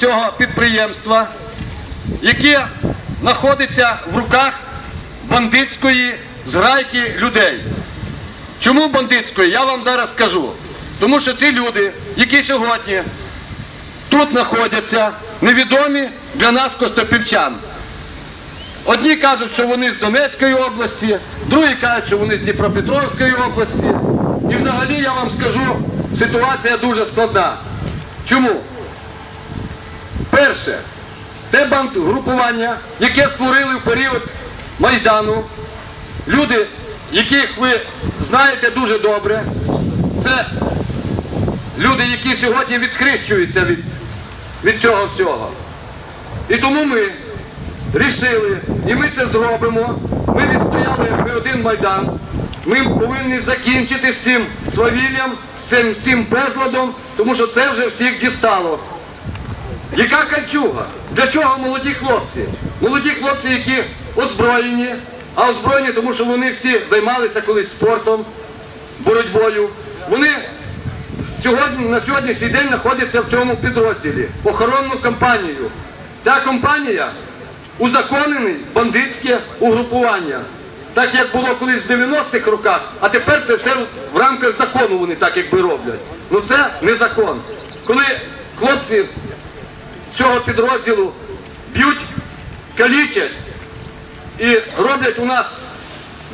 цього підприємства, яке знаходиться в руках бандитської зграйки людей. Чому бандитської? Я вам зараз скажу. Тому що ці люди, які сьогодні тут знаходяться, невідомі для нас костопільчан. Одні кажуть, що вони з Донецької області, другі кажуть, що вони з Дніпропетровської області. І взагалі я вам скажу, ситуація дуже складна. Чому? Перше, те бандгрупування, яке створили в період Майдану, люди, яких ви знаєте дуже добре, це люди, які сьогодні відхрещуються від, від цього всього. І тому ми рішили, і ми це зробимо. Ми відстояли ми один майдан. Ми повинні закінчити з цим свавіллям, з цим, цим безладом, тому що це вже всіх дістало. Яка кальчуга? Для чого молоді хлопці? Молоді хлопці, які озброєні, а озброєні, тому що вони всі займалися колись спортом, боротьбою. Вони сьогодні, на сьогоднішній день знаходяться в цьому підрозділі. Охоронну кампанію. Ця компанія узаконений бандитське угрупування. Так як було колись в 90-х роках, а тепер це все в рамках закону вони так якби роблять. Ну це не закон. Коли хлопці цього підрозділу б'ють, калічать і роблять у нас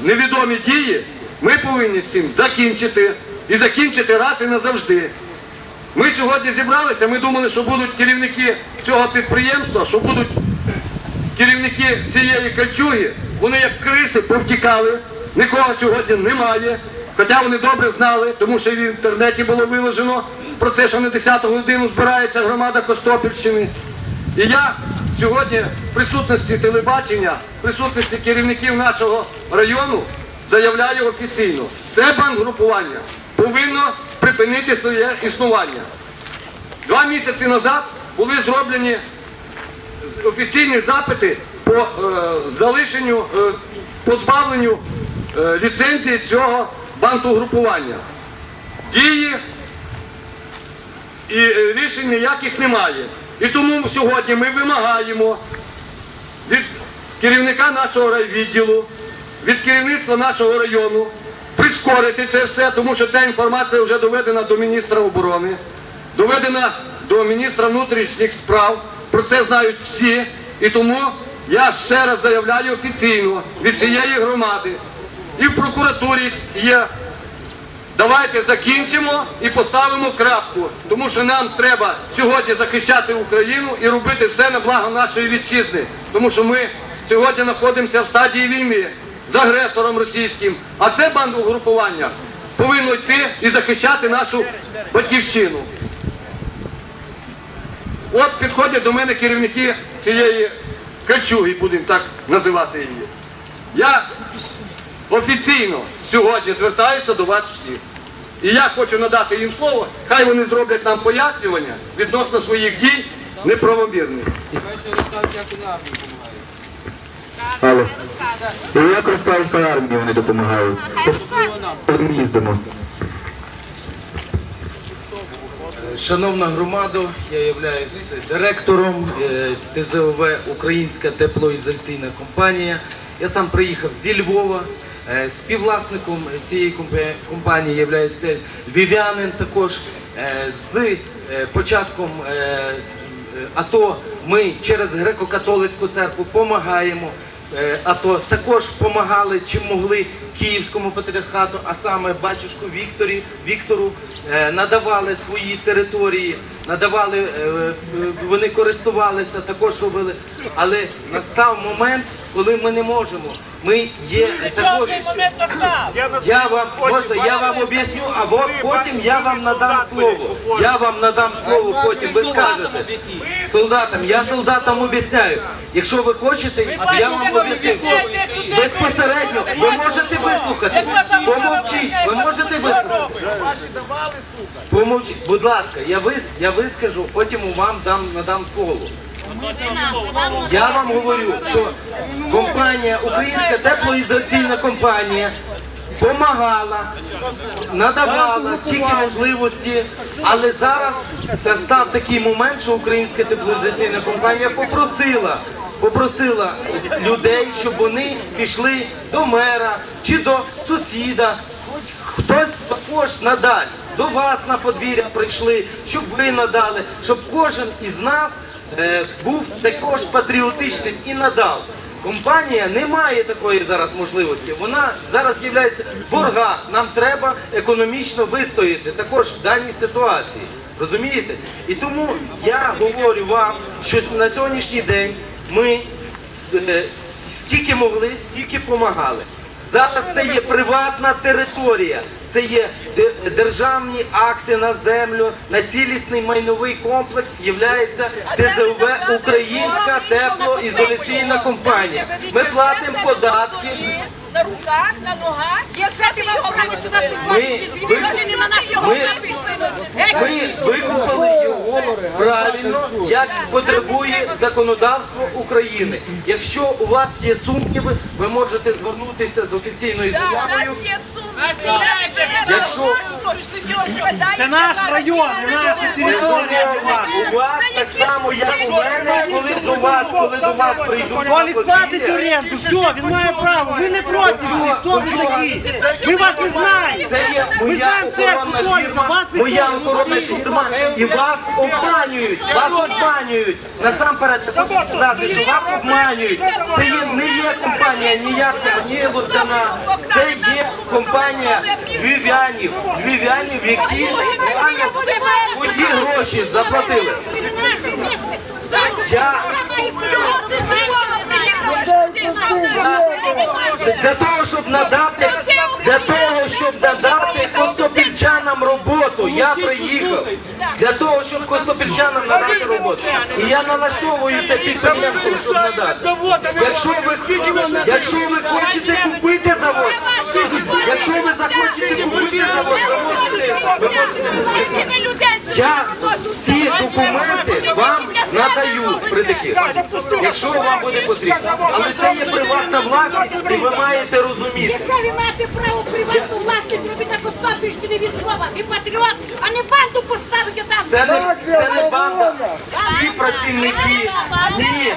невідомі дії, ми повинні з цим закінчити і закінчити раз і назавжди. Ми сьогодні зібралися, ми думали, що будуть керівники цього підприємства, що будуть керівники цієї кальчуги, вони як криси повтікали, нікого сьогодні немає. Хоча вони добре знали, тому що і в інтернеті було виложено про це, що на 10 годину збирається громада Костопільщини. І я сьогодні в присутності телебачення, в присутності керівників нашого району заявляю офіційно, це бандгрупування повинно припинити своє існування. Два місяці назад були зроблені офіційні запити по е, залишенню, е, позбавленню е, ліцензії цього бандугрупування. Дії і е, рішень ніяких немає. І тому сьогодні ми вимагаємо від керівника нашого райвідділу, від керівництва нашого району прискорити це все, тому що ця інформація вже доведена до міністра оборони, доведена до міністра внутрішніх справ. Про це знають всі. І тому я ще раз заявляю офіційно від цієї громади. І в прокуратурі є Давайте закінчимо і поставимо крапку, тому що нам треба сьогодні захищати Україну і робити все на благо нашої вітчизни. Тому що ми сьогодні знаходимося в стадії війни з агресором російським, а це бандугрупування повинно йти і захищати нашу батьківщину. От підходять до мене керівники цієї качуги, будемо так називати її. Я офіційно сьогодні звертаюся до вас всіх. І я хочу надати їм слово, хай вони зроблять нам пояснювання відносно своїх дій неправомірних. Алло. І як розкажете армії вони допомагають? Їздимо. Шановна громада, я являюсь директором е, ТЗОВ Українська теплоізоляційна компанія. Я сам приїхав зі Львова. Е, Співвласником цієї компанії є львів'янин також. Е, З е, початком АТО ми через греко-католицьку церкву допомагаємо. АТО також допомагали чим могли Київському патріархату, а саме батюшку Вікторі, Віктору надавали свої території, надавали, вони користувалися, також робили. Але настав момент, коли ми не можемо. Ми є також. Я вам можна, я вам об'ясню, а потім я вам надам слово. Я вам надам слово, потім ви скажете. Солдатам, я солдатам об'ясняю. Якщо ви хочете, я вам об'ясню. Безпосередньо, ви можете вислухати. Помовчіть, ви можете вислухати. Ваші давали слухати. Помовчіть, будь ласка, я вис, я вискажу, потім вам дам надам слово. Я вам говорю, що компанія, українська теплоізоляційна компанія помагала, надавала скільки можливості, але зараз настав такий момент, що українська теплоізоляційна компанія попросила. Попросила людей, щоб вони пішли до мера чи до сусіда, хтось також надасть. До вас на подвір'я прийшли, щоб ви надали, щоб кожен із нас був також патріотичним і надав. Компанія не має такої зараз можливості. Вона зараз є в боргах. Нам треба економічно вистояти також в даній ситуації. Розумієте? І тому я говорю вам, що на сьогоднішній день ми е, скільки могли, стільки допомагали. Зараз це є приватна територія, це є державні акти на землю, на цілісний майновий комплекс являється ТЗВ Українська теплоізоляційна компанія. Ми платимо податки. На руках, на ногах. Я ще ти його сюди на наші ми, викупили правильно, як потребує законодавство України. Якщо у вас є сумніви, ви можете звернутися з офіційною заявою. Якщо- Це наш район, наша територія. у вас до вас прийдуть Він платить оренду, все, він має право. Ми не проти, всіх, хто ви такі. Ми вас не знаємо. Це є Ми моя знаємо церкву охоронна Толіка, фірма, вас моя не охоронна фірма, і вас обманюють, вас обманюють. Насамперед, я хочу сказати, що вас обманюють. Це є, не є компанія ніяка, ні Луцина, це є компанія львів'янів, львів'янів, які реально свої гроші заплатили. Я Чого ти для того, щоб надати, для того, щоб надати костопільчанам роботу, я приїхав. Для того, щоб костопільчанам надати роботу. І я налаштовую це підприємство, щоб надати. Якщо ви, якщо ви хочете купити завод, якщо ви захочете купити завод, ви можете, ви можете. Я ці документи надаю при таких, якщо вам буде потрібно. Але це є приватна власність, і ви маєте розуміти. Яка ви маєте право приватну власність робити так остаточці не від слова? Ви патріот, а не банду поставити там. Це не, це не банда. Всі працівники. Ні,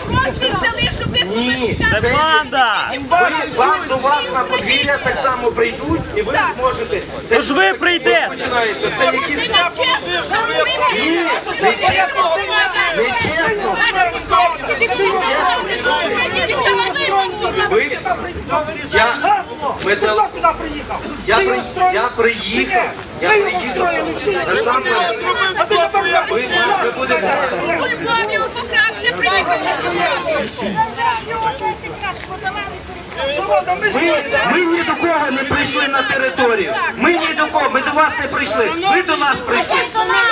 ні. Це Банда! ви, вам до вас на подвір'я так само прийдуть, і ви зможете. Це ж ви прийдете. починається. Це якісь. Ні, не чесно. Не чесно. Ви я метал. Я при я приїхав. Я приїхав. Насамперед. Ви, ви, ви будете. Приїхали. Ми, ми ні до кого не прийшли на територію. Ми ні до кого, ми до вас не прийшли. Ви до нас прийшли.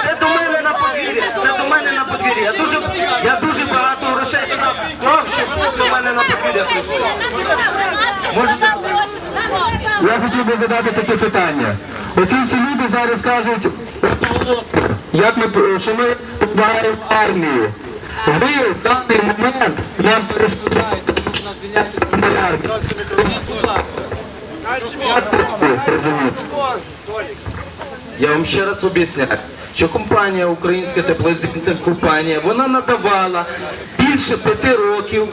Це до мене на подвір'я. Це до мене на подвір'я. Я дуже, я дуже багато грошей вклав, щоб до мене на подвір'я прийшли. Можете. Я хотів би задати таке питання. Оці всі люди зараз кажуть, як ми, що ми допомагаємо армії. Ви в даний момент нам перешкоджаєте, тому що нас звільняти від армії. Розумієте? Я вам ще раз об'ясняю, що компанія Українська теплоізоляційна компанія, вона надавала більше п'яти років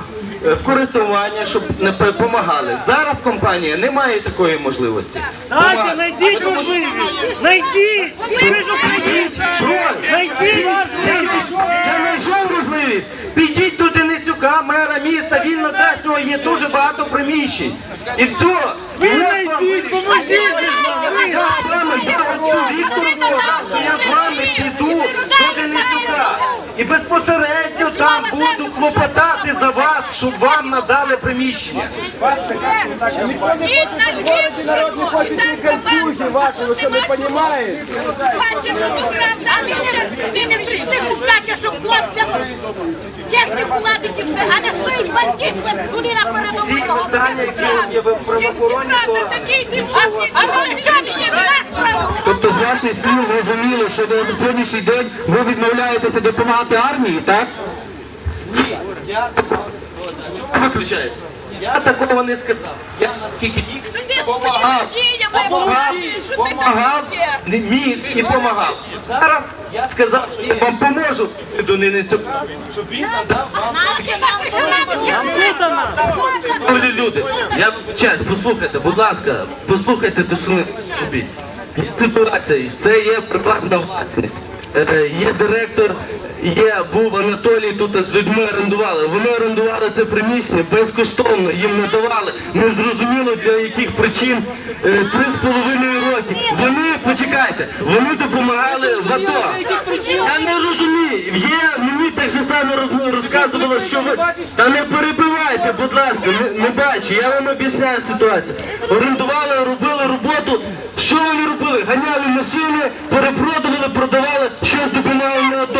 е, в користування, щоб не допомагали. Зараз компанія не має такої можливості. Дайте, знайдіть можливість! Знайдіть! Ви ж українці! Знайдіть Я знайшов- можливість. Підіть до Денисюка, мера міста, він надасть, є дуже багато приміщень. І все. Ви знайдіть, поможіть! Я Віктору що я з вами піду до Денисюка. І безпосередньо там буду клопотати за вас, щоб вам надали приміщення. Їдь на Львівщину, і там команду. ваші, ви що не розумієте? Бачиш, що тут правда. А ви не, прийшли купляти, щоб хлопцям техніку ладити, а не стоїть бандит, туди на Всі передову. питання, які у вас є в правоохоронних органах, А ви не. Тобто з ваших слів зрозуміло, що на сьогоднішній день ви відмовляєтеся допомагати армії, так? я... Чому ви виключаєте? Я такого не сказав. Я наскільки міг, Ну ти помагав. своїми діями що ти помагав, таке. не міг і помагав. Зараз я сказав, що я вам поможу до Ненецю, щоб він надав вам люди, я вибачаюсь, послухайте, будь ласка, послухайте тишини. Є ситуація, це є приватна власність. Е, Є директор, є був Анатолій тут з людьми орендували. Вони орендували це приміщення безкоштовно, їм надавали. Незрозуміло для яких причин е, три з половиною роки. Вони, почекайте, вони допомагали в АТО. Я не розумію. Є, мені так же саме роз- розказувало, що ви. Та не перебивайте, будь ласка, не, не бачу, я вам об'ясняю ситуацію. Орендували, робили роботу. Що вони робили? Ганяли машини, перепродували, продавали, щось допомагали на АТО.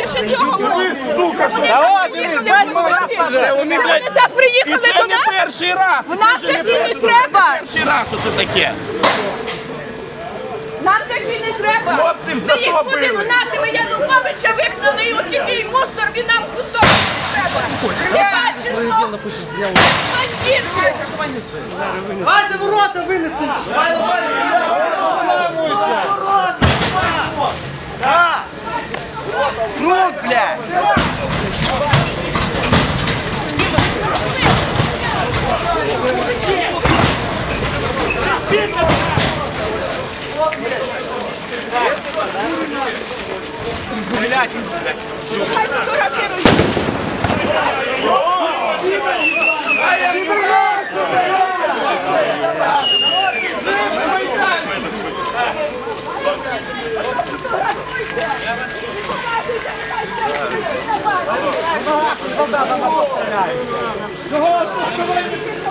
Ти ще цього говориш? Та от, дивись, нас там це, вони, блядь, так І приїхали це до не нас. перший раз. В нас такі не треба. Перший раз оце таке. Нам такі не треба. Хлопці в Ми їх зато будемо гнати, ми Януковича вигнали, і от такий мусор, він нам кусок не треба. Ти бачиш, що? Бандити. Давайте ворота винесли. Ну, Блядь, ну, Хай фотографірують.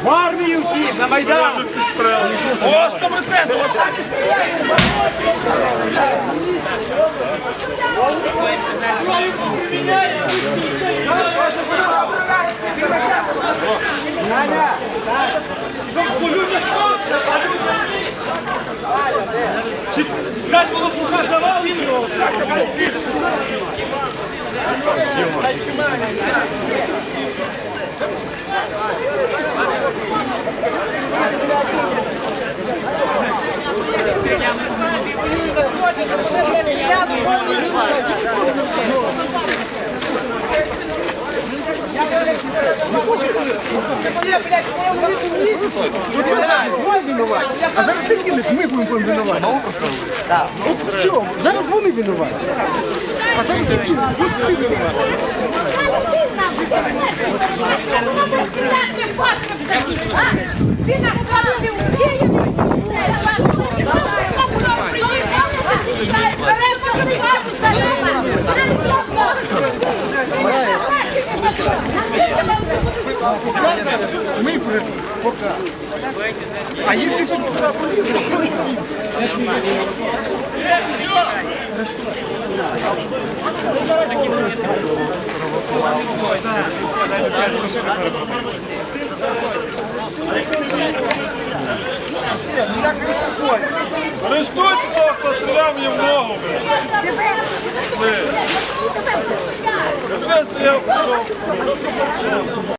В армію всі, на Майдан! О, 100%! Дать було пуха завал. Дякую. А зараз ти кинеш, ми будемо винувати. От все, зараз вони винуваті. А зараз ти кинеш, будеш ти винувати. Він нас правили у Києві зараз ми прийдемо, поки. А якщо ти туди полізеш, то не спіш. Арештуйте того, хто стріляв мені в ногу. Вже стріляв.